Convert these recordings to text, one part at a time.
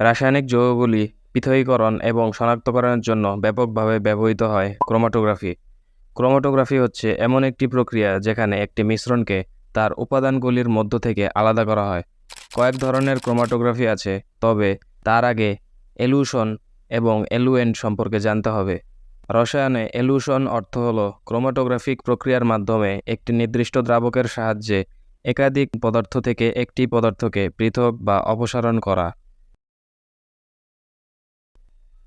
রাসায়নিক যৌগগুলি পৃথকীকরণ এবং শনাক্তকরণের জন্য ব্যাপকভাবে ব্যবহৃত হয় ক্রোমাটোগ্রাফি। ক্রোমাটোগ্রাফি হচ্ছে এমন একটি প্রক্রিয়া যেখানে একটি মিশ্রণকে তার উপাদানগুলির মধ্য থেকে আলাদা করা হয়। কয়েক ধরনের ক্রোমাটোগ্রাফি আছে, তবে তার আগে এলুশন এবং এলুয়েন্ট সম্পর্কে জানতে হবে। রসায়নে এলুশন অর্থ হল ক্রোমাটোগ্রাফিক প্রক্রিয়ার মাধ্যমে একটি নির্দিষ্ট দ্রাবকের সাহায্যে একাধিক পদার্থ থেকে একটি পদার্থকে পৃথক বা অপসারণ করা।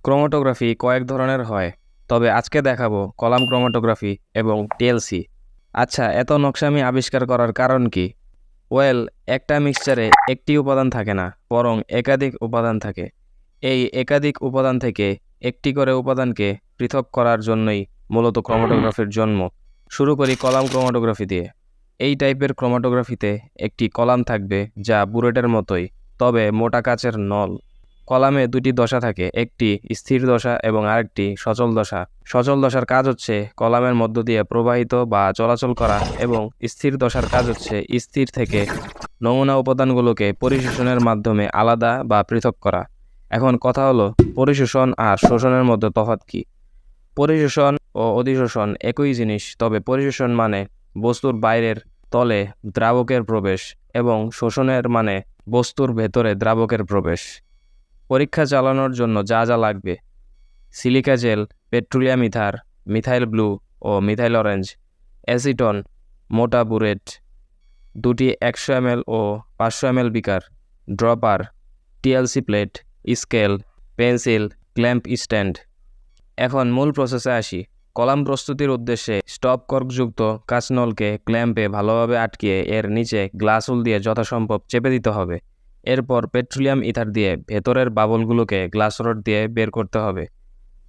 ক্রোমাটোগ্রাফি কয়েক ধরনের হয়, তবে আজকে দেখাবো কলাম ক্রোমাটোগ্রাফি এবং টিএলসি। আচ্ছা এত নকশামি আবিষ্কার করার কারণ কি? ওয়েল, একটা মিক্সচারে একটি উপাদান থাকে না, বরং একাধিক উপাদান থাকে। এই একাধিক উপাদান থেকে একটি করে উপাদানকে পৃথক করার জন্যই মূলত ক্রোমাটোগ্রাফির জন্ম। শুরু করি কলাম ক্রোমাটোগ্রাফি দিয়ে। এই টাইপের ক্রোমাটোগ্রাফিতে একটি কলাম থাকবে যা বুলেটের মতোই, তবে মোটা কাচের নল। কলামে দুটি দশা থাকে, একটি স্থির দশা এবং আরেকটি সচল দশা। সচল দশার কাজ হচ্ছে কলামের মধ্য দিয়ে প্রবাহিত বা চলাচল করা এবং স্থির দশার কাজ হচ্ছে স্থির থেকে নমুনা উপাদানগুলোকে পরিশোষণের মাধ্যমে আলাদা বা পৃথক করা। এখন কথা হলো, পরিশোষণ আর শোষণের মধ্যে তফাৎ কী? পরিশোষণ ও অধিশোষণ একই জিনিস, তবে পরিশোষণ মানে বস্তুর বাইরের তলে দ্রাবকের প্রবেশ এবং শোষণের মানে বস্তুর ভেতরে দ্রাবকের প্রবেশ। পরীক্ষা চালানোর জন্য যা যা লাগবে। Silica gel, petroleum ether, methyl blue ও মিথাইল অরেঞ্জ, অ্যাসিটন, মোটা বুরেট, দুটি একশো এমএল ও পাঁচশো ML beaker, dropper, TLC plate, scale, pencil, clamp stand. এখন মূল প্রসেসে আসি। কলাম প্রস্তুতির উদ্দেশ্যে স্টপ কর্কযুক্ত কাঁচনলকে ক্ল্যাম্পে ভালোভাবে আটকিয়ে এর নিচে গ্লাস উল দিয়ে যথাসম্ভব চেপে দিতে হবে। এরপর পেট্রোলিয়াম ইথার দিয়ে ভেতরের বাবলগুলোকে গ্লাস রড দিয়ে বের করতে হবে।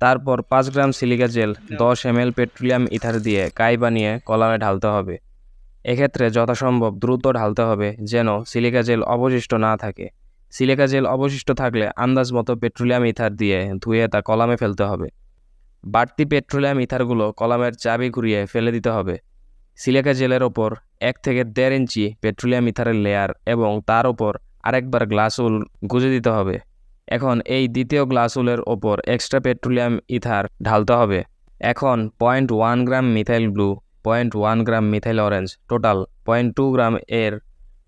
তারপর পাঁচ গ্রাম সিলিকা জেল, দশ এম পেট্রোলিয়াম ইথার দিয়ে কাই বানিয়ে কলামে ঢালতে হবে। এক্ষেত্রে যথাসম্ভব দ্রুত ঢালতে হবে যেন সিলিকা জেল অবশিষ্ট না থাকে। সিলিকা জেল অবশিষ্ট থাকলে আন্দাজ মতো পেট্রোলিয়াম ইথার দিয়ে ধুয়ে তা কলামে ফেলতে হবে। বাড়তি পেট্রোলিয়াম ইথারগুলো কলামের চাবি ঘুরিয়ে ফেলে দিতে হবে। সিলিকা জেলের ওপর এক থেকে দেড় ইঞ্চি পেট্রোলিয়াম ইথারের লেয়ার এবং তার ওপর আরেকবার গ্লাস উল গুজে দিতে হবে। এখন এই দ্বিতীয় গ্লাস উলের ওপর এক্সট্রা পেট্রোলিয়াম ইথার ঢালতে হবে। এখন point one gram methyl blue, point one gram methyl orange, total point two gram এর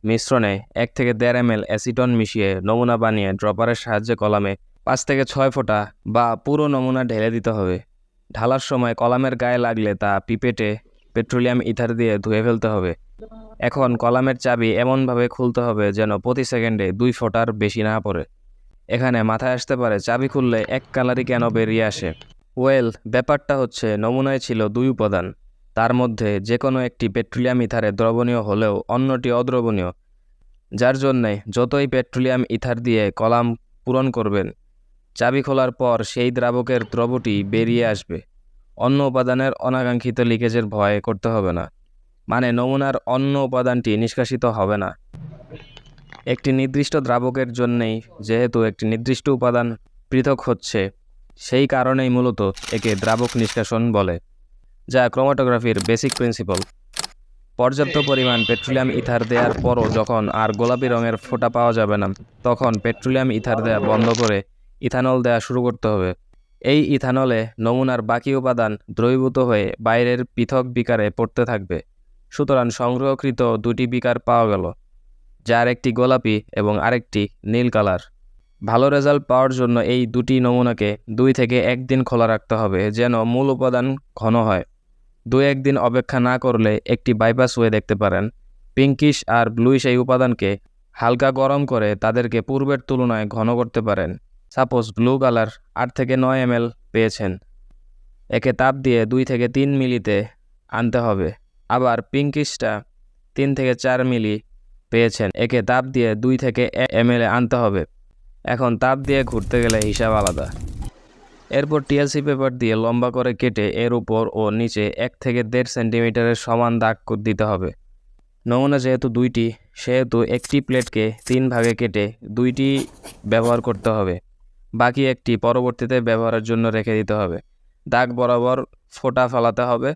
মিশ্রণে এক থেকে দেড় এম এল অ্যাসিটন মিশিয়ে নমুনা বানিয়ে ড্রপারের সাহায্যে কলামে পাঁচ থেকে ছয় ফোঁটা বা পুরো নমুনা ঢেলে দিতে হবে। ঢালার সময় কলামের গায়ে লাগলে তা পিপেটে পেট্রোলিয়াম ইথার দিয়ে ধুয়ে ফেলতে হবে। এখন কলামের চাবি এমনভাবে খুলতে হবে যেন প্রতি সেকেন্ডে দুই ফোটার বেশি না পড়ে। এখানে মাথায় আসতে পারে, চাবি খুললে এক কালারই কেন বেরিয়ে আসে। ওয়েল, ব্যাপারটা হচ্ছে, নমুনায় ছিল দুই উপাদান। তার মধ্যে যে কোনো একটি পেট্রোলিয়াম ইথারে দ্রবণীয় হলেও অন্যটি অদ্রবণীয়। যার জন্যে যতই পেট্রোলিয়াম ইথার দিয়ে কলাম পূরণ করবেন, চাবি খোলার পর সেই দ্রাবকের দ্রবটি বেরিয়ে আসবে। অন্য উপাদানের অনাকাঙ্ক্ষিত লিকেজের ভয় করতে হবে না। মানে নমুনার অন্য উপাদানটি নিষ্কাশিত হবে না। একটি নির্দিষ্ট দ্রাবকের জন্যেই যেহেতু একটি নির্দিষ্ট উপাদান পৃথক হচ্ছে, সেই কারণেই মূলত একে দ্রাবক নিষ্কাশন বলে, যা ক্রোমাটোগ্রাফির বেসিক প্রিন্সিপাল। পর্যাপ্ত পরিমাণ পেট্রোলিয়াম ইথার দেওয়ার পরও যখন আর গোলাপি রঙের ফোঁটা পাওয়া যাবে না, তখন পেট্রোলিয়াম ইথার দেওয়া বন্ধ করে ইথানল দেওয়া শুরু করতে হবে। এই ইথানলে নমুনার বাকি উপাদান দ্রবীভূত হয়ে বাইরের পৃথক বিকারে পড়তে থাকবে। সুতরাং সংগ্রহকৃত দুটি বিকার পাওয়া গেল, যার একটি গোলাপি এবং আরেকটি নীল কালার। ভালো রেজাল্ট পাওয়ার জন্য এই দুটি নমুনাকে দুই থেকে একদিন খোলা রাখতে হবে যেন মূল উপাদান ঘন হয়। দুই একদিন অপেক্ষা না করলে একটি বাইপাস হয়ে দেখতে পারেন। পিঙ্কিশ আর ব্লুইশ এই উপাদানকে হালকা গরম করে তাদেরকে পূর্বের তুলনায় ঘন করতে পারেন। সাপোজ ব্লু কালার আট থেকে নয় এম পেয়েছেন। একে তাপ দিয়ে দুই থেকে তিন মিলিতে আনতে হবে। আবার পিঙ্কিশটা তিন থেকে চার মিলি পেয়েছেন। একে তাপ দিয়ে দুই থেকে এম আনতে হবে। এখন তাপ দিয়ে ঘুরতে গেলে হিসাব আলাদা। এরপর টিএলসি পেপার দিয়ে লম্বা করে কেটে এর উপর ও নিচে এক থেকে দেড় সেন্টিমিটারের সমান দাগ দিতে হবে। নমুনা যেহেতু দুইটি, সেহেতু একটি প্লেটকে তিন ভাগে কেটে দুইটি ব্যবহার করতে হবে। বাকি একটি পরবর্তীতে ব্যবহারের জন্য রেখে দিতে হবে। দাগ বরাবর ফোঁটা ফেলাতে হবে।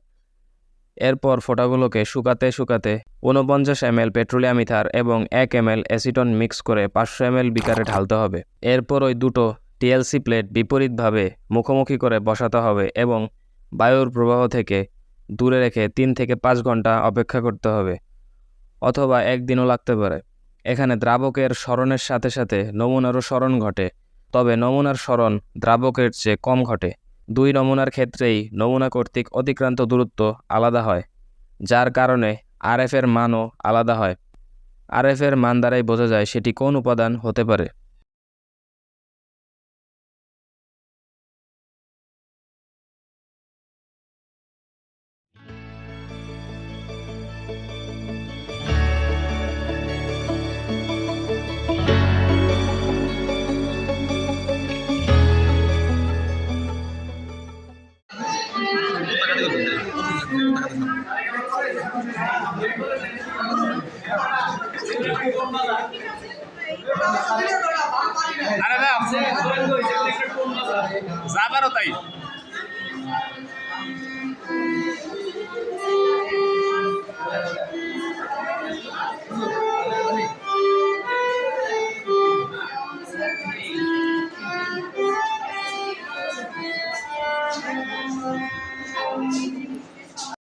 এরপর ফোঁটাগুলোকে শুকাতে শুকাতে ঊনপঞ্চাশ এম এল পেট্রোলিয়াম ইথার এবং এক এম এল অ্যাসিটন মিক্স করে পাঁচশো এম এল বিকারে ঢালতে হবে। এরপর ওই দুটো টিএলসি প্লেট বিপরীতভাবে মুখোমুখি করে বসাতে হবে এবং বায়ুর প্রবাহ থেকে দূরে রেখে তিন থেকে পাঁচ ঘণ্টা অপেক্ষা করতে হবে, অথবা একদিনও লাগতে পারে। এখানে দ্রাবকের স্মরণের সাথে সাথে নমুনারও স্মরণ ঘটে। তবে নমুনার সরণ দ্রাবকের চেয়ে কম ঘটে। দুই নমুনার ক্ষেত্রেই নমুনা কর্তৃক অতিক্রান্ত দূরত্ব আলাদা হয়, যার কারণে আরএফের মানও আলাদা হয়। আরএফের মান দ্বারাই বোঝা যায় সেটি কোন উপাদান হতে পারে। আরে না যা তাই।